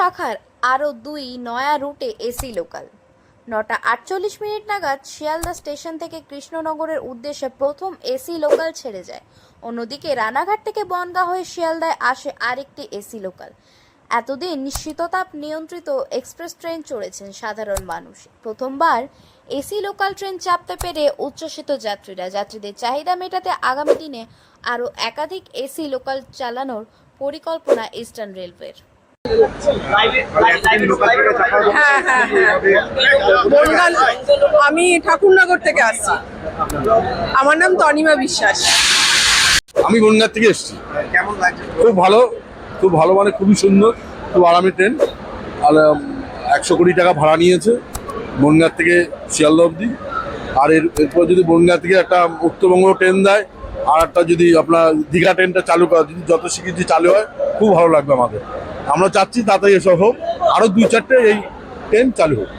শাখার আরও দুই নয়া রুটে এসি লোকাল। নটা আটচল্লিশ মিনিট নাগাদ শিয়ালদা স্টেশন থেকে কৃষ্ণনগরের উদ্দেশ্যে প্রথম এসি লোকাল ছেড়ে যায়। অন্যদিকে রানাঘাট থেকে বনগাঁ হয়ে শিয়ালদায় আসে আরেকটি এসি লোকাল। এতদিন শীততাপ নিয়ন্ত্রিত এক্সপ্রেস ট্রেন চড়েছেন সাধারণ মানুষ। প্রথমবার এসি লোকাল ট্রেন চাপতে পেরে উচ্ছ্বসিত যাত্রীরা। যাত্রীদের চাহিদা মেটাতে আগামী দিনে আরও একাধিক এসি লোকাল চালানোর পরিকল্পনা ইস্টার্ন রেলওয়ের। আমি ঠাকুরনগর থেকে আসছি। আমার নাম তনিমা বিশ্বাস। আমি বনগাঁ থেকে এসেছি। খুব ভালো খুব ভালো মানে খুবই সুন্দর, খুব আরামে ট্রেন। আর একশো কোটি টাকা ভাড়া নিয়েছে বনগাঁ থেকে শিয়ালদা অবধি। আর এর, এরপর যদি বনগাঁ থেকে একটা উত্তরবঙ্গ ট্রেন দেয়, আর একটা যদি আপনার দীঘা ট্রেনটা চালু করা, যদি যত শিগগির চালু হয়, খুব ভালো লাগবে আমাদের। আমরা চাচ্ছি তাড়াতাড়ি এসব হোক। আরও দুই চারটে এই ট্রেন চালু হোক।